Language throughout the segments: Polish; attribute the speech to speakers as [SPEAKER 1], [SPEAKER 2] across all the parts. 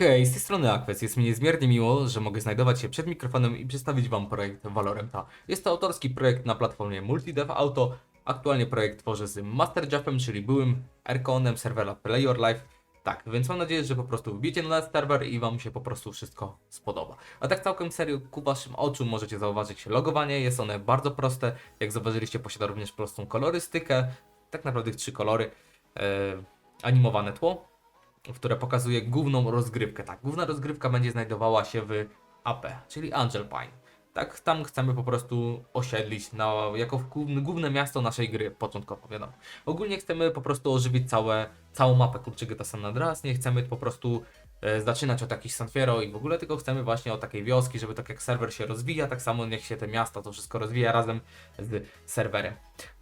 [SPEAKER 1] Hej, z tej strony Akwes. Jest mi niezmiernie miło, że mogę znajdować się przed mikrofonem i przedstawić Wam projekt Valoranta. Jest to autorski projekt na platformie Multidev Auto. Aktualnie projekt tworzę z MasterJaffem, czyli byłym Erkonem serwera Play Your Life. Tak, więc mam nadzieję, że po prostu wbijecie na serwer i Wam się po prostu wszystko spodoba. A tak całkiem serio, ku Waszym oczu możecie zauważyć logowanie. Jest one bardzo proste. Jak zauważyliście, posiada również prostą kolorystykę. Tak naprawdę trzy kolory. E, animowane tło, które pokazuje główną rozgrywkę. Tak, główna rozgrywka będzie znajdowała się w AP, czyli Angel Pine. Tak, tam chcemy po prostu osiedlić na, jako główne, miasto naszej gry, początkowo wiadomo. Ogólnie chcemy po prostu ożywić całe, całą mapę Kurczygy San Andreas, nie chcemy po prostu e, zaczynać od jakichś San i w ogóle, tylko chcemy właśnie od takiej wioski, żeby tak jak serwer się rozwija, tak samo niech się te miasta, to wszystko rozwija razem z serwerem.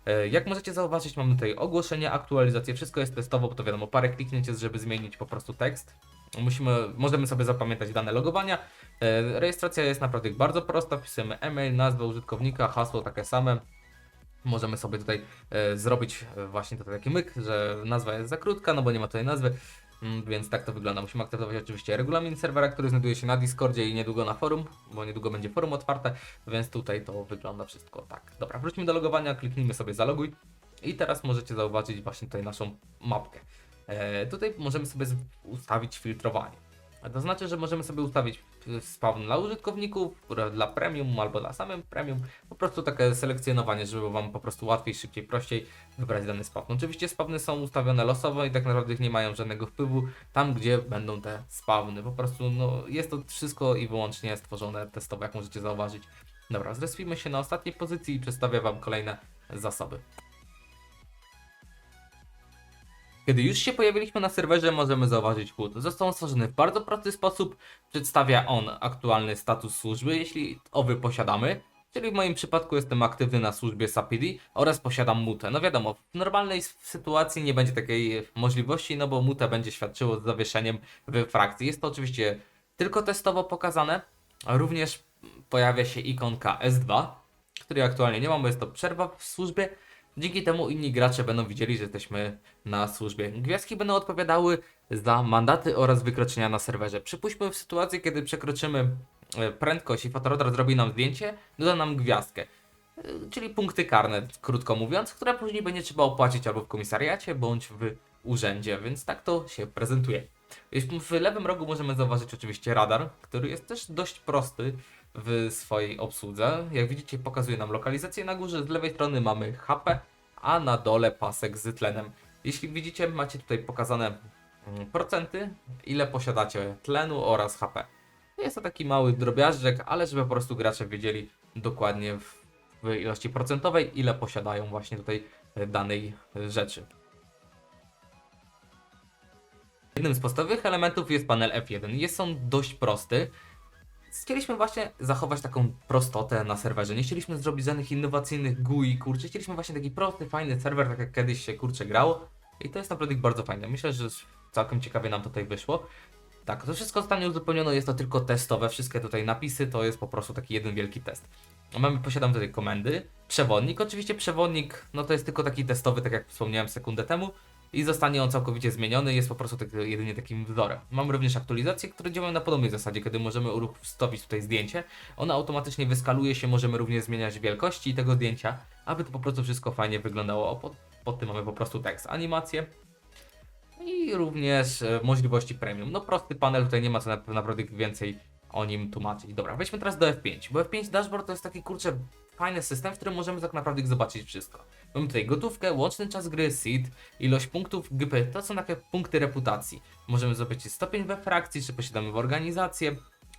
[SPEAKER 1] E, Jak możecie zauważyć, mamy tutaj ogłoszenie, aktualizację, wszystko jest testowo, bo to wiadomo, parę kliknięć jest, żeby zmienić po prostu tekst. Musimy, możemy sobie zapamiętać dane logowania. E, Rejestracja jest naprawdę bardzo prosta, wpisujemy e-mail, nazwę użytkownika, hasło takie same. Możemy sobie tutaj e, zrobić właśnie taki myk, że nazwa jest za krótka, no bo nie ma tutaj nazwy. Mm, Więc tak to wygląda. Musimy aktywować oczywiście regulamin serwera, który znajduje się na Discordzie i niedługo na forum, bo niedługo będzie forum otwarte, więc tutaj to wygląda wszystko tak. Dobra, wróćmy do logowania, kliknijmy sobie zaloguj i teraz możecie zauważyć właśnie tutaj naszą mapkę. E, tutaj możemy sobie ustawić filtrowanie. A To znaczy, że możemy sobie ustawić e, spawn dla użytkowników, dla premium albo dla samym premium. Po prostu takie selekcjonowanie, żeby Wam po prostu łatwiej, szybciej, prościej wybrać dany spawn. Oczywiście spawny są ustawione losowo i tak naprawdę nie mają żadnego wpływu tam, gdzie będą te spawny. Po prostu no, jest to wszystko i wyłącznie stworzone testowo, jak możecie zauważyć. Dobra, zrespimy się na ostatniej pozycji i przedstawię Wam kolejne zasoby. Kiedy już się pojawiliśmy na serwerze, możemy zauważyć HUD. Został on stworzony w bardzo prosty sposób. Przedstawia on aktualny status służby, jeśli owy posiadamy. Czyli w moim przypadku jestem aktywny na służbie SAPD oraz posiadam mutę. No wiadomo, w normalnej sytuacji nie będzie takiej możliwości, no bo mutę będzie świadczyło z zawieszeniem w frakcji. Jest to oczywiście tylko testowo pokazane. Również pojawia się ikonka S2, której aktualnie nie mam, bo jest to przerwa w służbie. Dzięki temu inni gracze będą widzieli, że jesteśmy na służbie. Gwiazdki będą odpowiadały za mandaty oraz wykroczenia na serwerze. Przypuśćmy w sytuacji, kiedy przekroczymy e, prędkość i fotoradar zrobi nam zdjęcie, doda nam gwiazdkę. E, Czyli punkty karne, krótko mówiąc, które później będzie trzeba opłacić albo w komisariacie, bądź w urzędzie, więc tak to się prezentuje. W lewym rogu możemy zauważyć oczywiście radar, który jest też dość prosty w swojej obsłudze. Jak widzicie, pokazuje nam lokalizację na górze, z lewej strony mamy HP, a na dole pasek z tlenem. Jeśli widzicie, macie tutaj pokazane mm, procenty, ile posiadacie tlenu oraz HP. Jest to taki mały drobiażdżek, ale żeby po prostu gracze wiedzieli dokładnie w, w ilości procentowej, ile posiadają właśnie tutaj e, danej e, rzeczy. Jednym z podstawowych elementów jest panel F1. Jest on dość prosty. Chcieliśmy właśnie zachować taką prostotę na serwerze. Nie chcieliśmy zrobić żadnych innowacyjnych GUI, kurczę. Chcieliśmy właśnie taki prosty, fajny serwer, tak jak kiedyś się kurczę grało. I to jest naprawdę bardzo fajne. Myślę, że całkiem ciekawie nam tutaj wyszło. Tak, to wszystko zostanie uzupełnione, jest to tylko testowe. Wszystkie tutaj napisy to jest po prostu taki jeden wielki test. Mamy, posiadam tutaj komendy. Przewodnik, oczywiście przewodnik, no to jest tylko taki testowy, tak jak wspomniałem sekundę temu. I zostanie on całkowicie zmieniony, jest po prostu tak, jedynie takim wzorem. Mamy również aktualizacje, które działają na podobnej zasadzie, kiedy możemy uruchomić tutaj zdjęcie. Ona automatycznie wyskaluje się, możemy również zmieniać wielkości tego zdjęcia, aby to po prostu wszystko fajnie wyglądało. Pod, pod tym mamy po prostu tekst, animację i również e, możliwości premium. No prosty panel, tutaj nie ma co na- naprawdę więcej o nim tłumaczyć. Dobra, wejdźmy teraz do F5, bo F5 Dashboard to jest taki kurczę fajny system, w którym możemy tak naprawdę zobaczyć wszystko. Mamy tutaj gotówkę, łączny czas gry, seed, ilość punktów GP, to są takie punkty reputacji. Możemy zobaczyć stopień we frakcji, czy posiadamy w organizację.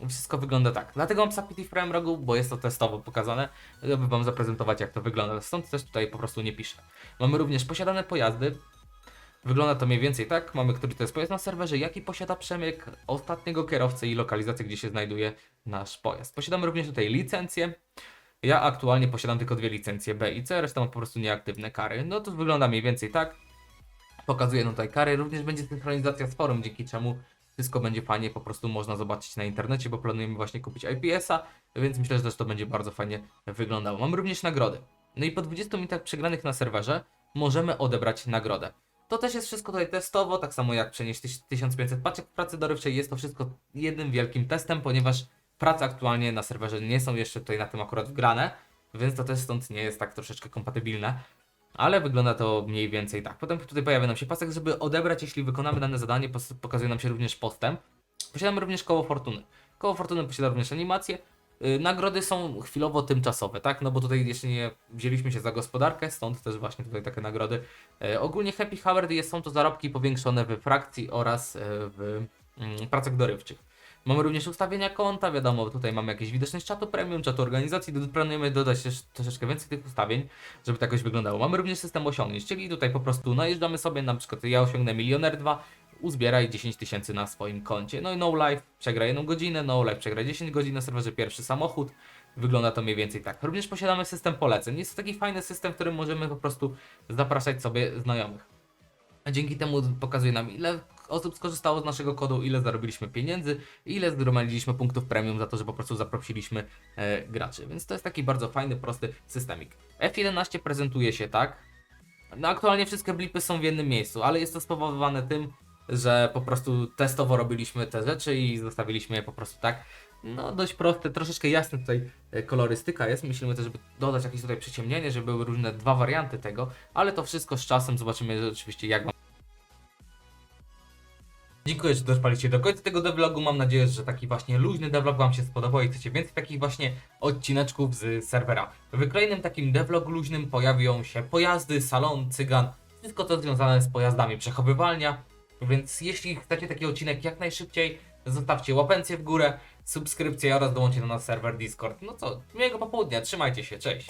[SPEAKER 1] Wszystko wygląda tak. Dlatego mam Sapity w prawym rogu, bo jest to testowo pokazane, żeby Wam zaprezentować jak to wygląda. Stąd też tutaj po prostu nie piszę. Mamy również posiadane pojazdy, Wygląda to mniej więcej tak. Mamy, który to jest pojazd na serwerze, jaki posiada przemyk ostatniego kierowcy i lokalizację, gdzie się znajduje nasz pojazd. Posiadamy również tutaj licencję. Ja aktualnie posiadam tylko dwie licencje B i C, reszta ma po prostu nieaktywne kary. No to wygląda mniej więcej tak. Pokazuję tutaj kary. Również będzie synchronizacja z forum, dzięki czemu wszystko będzie fajnie, po prostu można zobaczyć na internecie, bo planujemy właśnie kupić IPS-a, więc myślę, że też to będzie bardzo fajnie wyglądało. Mamy również nagrody. No i po 20 minutach przegranych na serwerze możemy odebrać nagrodę. To też jest wszystko tutaj testowo, tak samo jak przenieść tyś- 1500 paczek w pracy dorywczej. Jest to wszystko jednym wielkim testem, ponieważ prace aktualnie na serwerze nie są jeszcze tutaj na tym akurat wgrane, więc to też stąd nie jest tak troszeczkę kompatybilne. Ale wygląda to mniej więcej tak. Potem tutaj pojawia nam się pasek, żeby odebrać, jeśli wykonamy dane zadanie, pokazuje nam się również postęp. Posiadamy również koło fortuny. Koło fortuny posiada również animację. Yy, nagrody są chwilowo tymczasowe, tak? No bo tutaj jeszcze nie wzięliśmy się za gospodarkę, stąd też właśnie tutaj takie nagrody. Yy, ogólnie Happy jest, są to zarobki powiększone w frakcji oraz yy, w mm, pracach dorywczych. Mamy również ustawienia konta, wiadomo, tutaj mamy jakieś widoczność czatu premium, czatu organizacji, planujemy dodać też troszeczkę więcej tych ustawień, żeby to jakoś wyglądało. Mamy również system osiągnięć, czyli tutaj po prostu najeżdżamy sobie, na przykład ja osiągnę milioner 2, uzbieraj 10 tysięcy na swoim koncie. No i No Life przegra 1 godzinę, No Life przegra 10 godzin na serwerze pierwszy samochód. Wygląda to mniej więcej tak. Również posiadamy system poleceń. Jest to taki fajny system, w którym możemy po prostu zapraszać sobie znajomych. A dzięki temu pokazuje nam, ile osób skorzystało z naszego kodu, ile zarobiliśmy pieniędzy, ile zgromadziliśmy punktów premium za to, że po prostu zaprosiliśmy e, graczy. Więc to jest taki bardzo fajny, prosty systemik. F11 prezentuje się tak. No aktualnie wszystkie blipy są w jednym miejscu, ale jest to spowodowane tym, że po prostu testowo robiliśmy te rzeczy i zostawiliśmy je po prostu tak. No dość proste, troszeczkę jasne tutaj e, kolorystyka jest. Myślimy też, żeby dodać jakieś tutaj przyciemnienie, żeby były różne dwa warianty tego, ale to wszystko z czasem zobaczymy oczywiście jak Dziękuję, że dotrwaliście do końca tego devlogu. Mam nadzieję, że taki właśnie luźny devlog Wam się spodobał i chcecie więcej takich właśnie odcineczków z serwera. W kolejnym takim devlog luźnym pojawią się pojazdy, salon, cygan, wszystko co związane z pojazdami, przechowywalnia. Więc jeśli chcecie taki odcinek jak najszybciej, zostawcie łapencję w górę, subskrypcję oraz dołączcie do nas serwer Discord. No co, miłego popołudnia, trzymajcie się, cześć!